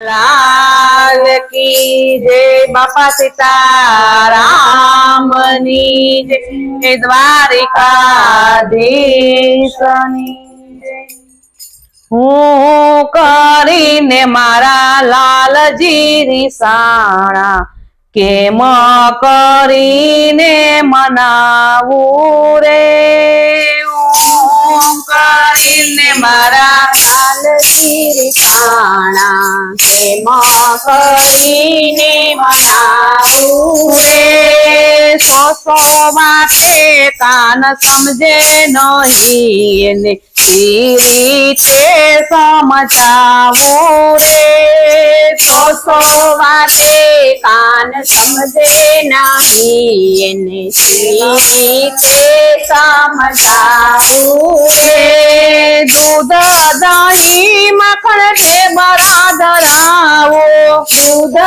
લાલ કી જય બાપા સીતારામની જય દ્વારિકાધીશની હું કરીને મારા લાલજી રીસાણા કેમ કરીને મનાવું રે કરીને મારા લાલગીરી કાણા પ્રેમ કરીને મનાવું સો સો માટે કાન સમજે નહીં ઈ રીતે સમજાવું રે. તો સો વાતે કાન સમજે નહીં એને રીતે સમજાવું રે. દૂધ દહીં માખણ ઢેબરા ધરાવો. દૂધ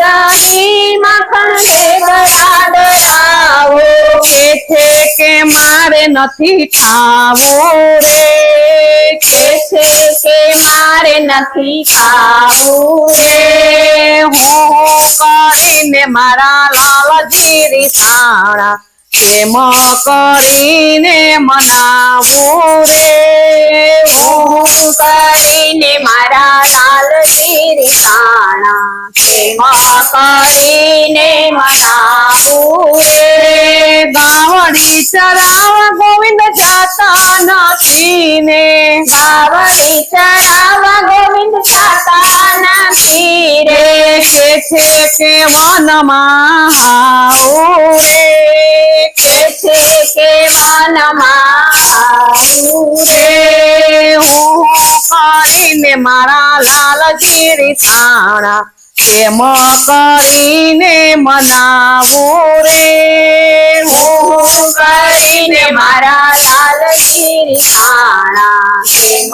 દહીં માખણ ઢેબરા ધરાવો. કે કે મારે નથી ખાવો રે? કે છે કે મારે નથી ખાવું રે? હું કરીને મારા લાલજી રીસાણા પ્રેમ કરીને મનાવું રે? હું કરીને મારા લાલજી રીસાણા પ્રેમ કરીને મનાવું રે? ગાવડી ચરાવા ગોવિંદ જાતા નથી ને ગાવડી ચડાવવા ગોવિંદ જાતા નથી રે કે છે કે વનમાં આવું રે કે છે કે વનમાં આવું રે હું કરીને મારા લાલજી રીસાણા કેમ કરીને મનાવું રે. કાણા પ્રેમ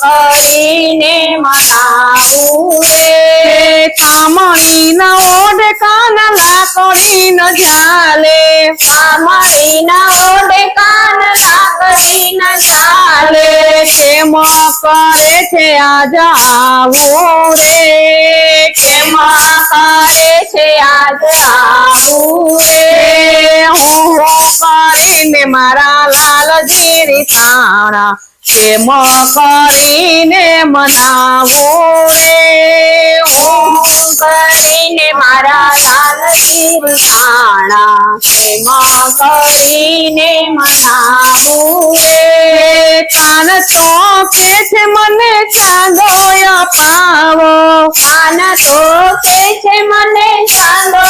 કરીને મનાવું રે. કામણી ના ઓઢે કાન લાકડી ન જાલે કામણી ના ઓડે કાન લાકડી ન જાલે કેમ કરે છે આ આવું રે? કેમ કરે છે આજ આવું રે? હું કરીને મારા લાલજી રીસાણા કેમ કરીને મનાવો રે? હું કરીને મારા લાલગીરી કાણા પ્રેમ કરીને મનાવો રે? કાન તો કે છે મને ચાંદો અપાવો કાન તો કે છે મને ચાંદો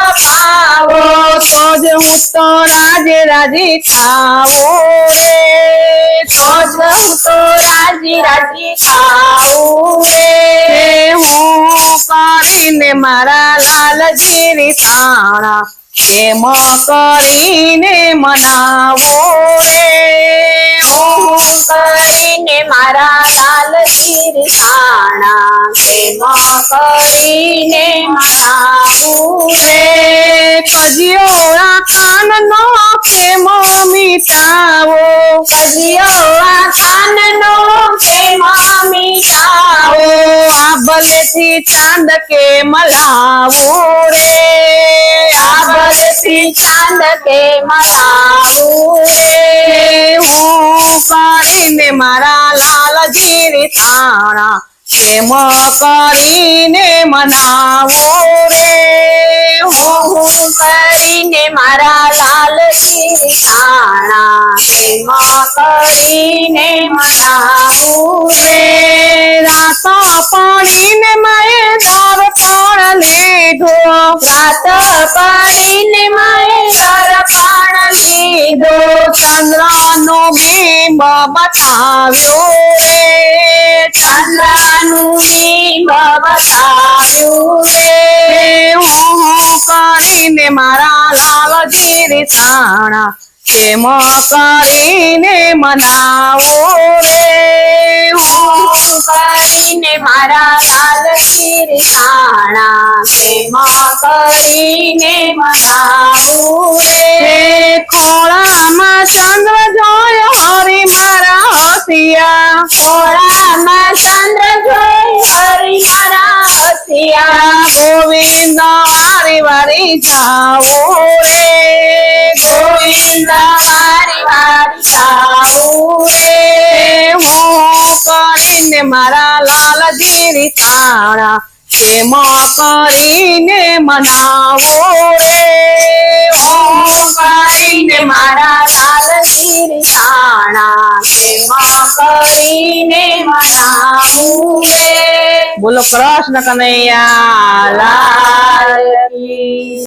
અપાવો તો જ હું તો રાજ રાજી થાવો રે. તો જ હું તો રાજી રાજી ખાવું રે. રે હું કરીને મારા લાલજી તાણા કેમ કરીને મનાવો રે. હું કરીને મારા લાલગીરી તાણા કરીને મનાવું રે. કજિયો કાન નો પ્રેમ મિટાવો. કજિયો ભલેથી ચાંદ કે મલાવો રે. આ બરસી ચાંદ કે મલાવું રે. હું કરીને મારા લાલજી રીસાણા કેમ કરીને મનાવો રે. હું કરીને મારા લાલજી કાણા પ્રેમ કરીને મનાવું બિંબ બતાવ્યો રે, ચંદ્રનું બિંબ બતાવ્યું રે. હું કરીને મારા લાલજી રીસાણા કેમ કરીને મનાવો રે? હું કરીને મારા લાલગીરી કાણા પ્રેમ કરીને મનાવું રે? ખોળામાં ચંદ્ર હસિયા. મોડામાં ચંદ્ર જોઈ હરિ મારા હસિયા. ગોવિંદ વારી વારી જાવું રે. ગોવિંદ વારી વારી જાવું રે. હું કરીને મારા લાલજી રીતાણા કેમ કરીને મનાવો રે. હું કરીને મારા લાલ રીસાણા પ્રેમ કરીને મનાવું રે. બોલો કૃષ્ણ કનૈયા લાલ